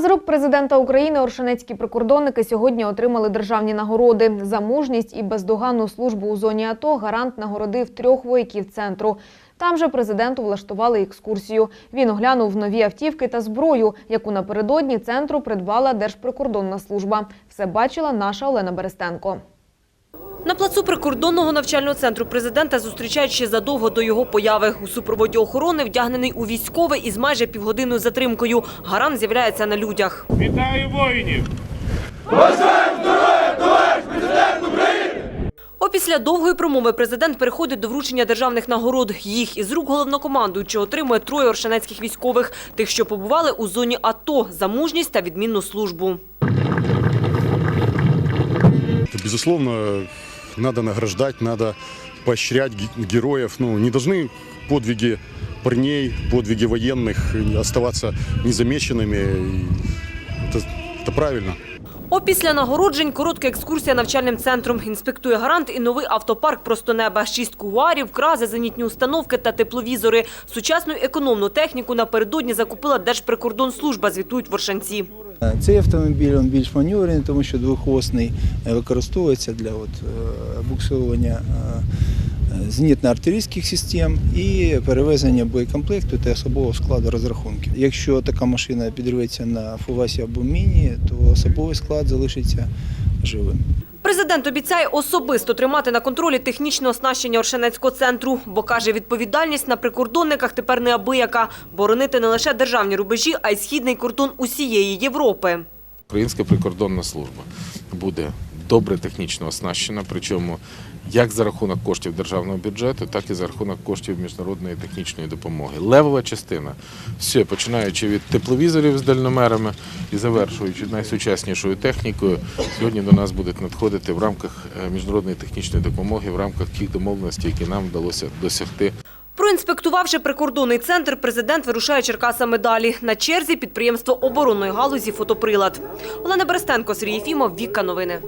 З рук президента України оршанецькі прикордонники сьогодні отримали державні нагороди за мужність і бездоганну службу у зоні АТО. Гарант нагородив трьох вояків центру. Там же президенту влаштували екскурсію. Він оглянув нові автівки та зброю, яку напередодні центру придбала Держприкордонна служба. Все бачила наша Олена Берестенко. На плацу прикордонного навчального центру президента зустрічають ще задовго до його появи. У супроводі охорони вдягнений у військове із майже півгодинною затримкою. Гарант з'являється на людях. Вітаю воїнів! Опісля довгої промови президент переходить до вручення державних нагород. Їх із рук головнокомандуючого отримує троє оршанецьких військових, тих, що побували у зоні АТО за мужність та відмінну службу. Безусловно, надо награждать, надо поощрять ге- героев. Ну, не должны подвиги парней, подвиги военных оставаться незамеченными. И Это, это правильно. Опісля нагороджень коротка екскурсія навчальним центром. Інспектує гарант і новий автопарк «Просто неба». Шість куарів, крази, зенітні установки та тепловізори. Сучасну економну техніку напередодні закупила Держприкордонслужба, звітують воршанці. Цей автомобіль він більш маневрений, тому що двохосний е, використовується для от, буксування е, зенітно-артилерійських систем і перевезення боєкомплекту та особового складу розрахунків. Якщо така машина підривається на фугасі або міні, то особовий склад залишиться живим. Президент обіцяє особисто тримати на контролі технічне оснащення Оршанецького центру, бо каже, відповідальність на прикордонниках тепер неабияка – боронити не лише державні рубежі, а й східний кордон усієї Європи. Українська прикордонна служба буде добре технічно оснащена, причому як за рахунок коштів державного бюджету, так і за рахунок коштів міжнародної технічної допомоги. Левова частина, все, починаючи від тепловізорів з дальномерами і завершуючи найсучаснішою технікою, сьогодні до нас будуть надходити в рамках е, міжнародної технічної допомоги, в рамках тих домовленостей, які нам вдалося досягти Проінспектувавши прикордонний центр, президент вирушає Черкасами далі. На черзі підприємство оборонної галузі «Фотоприлад». Олена Берестенко, Сергій Єфімов, Віка Новини.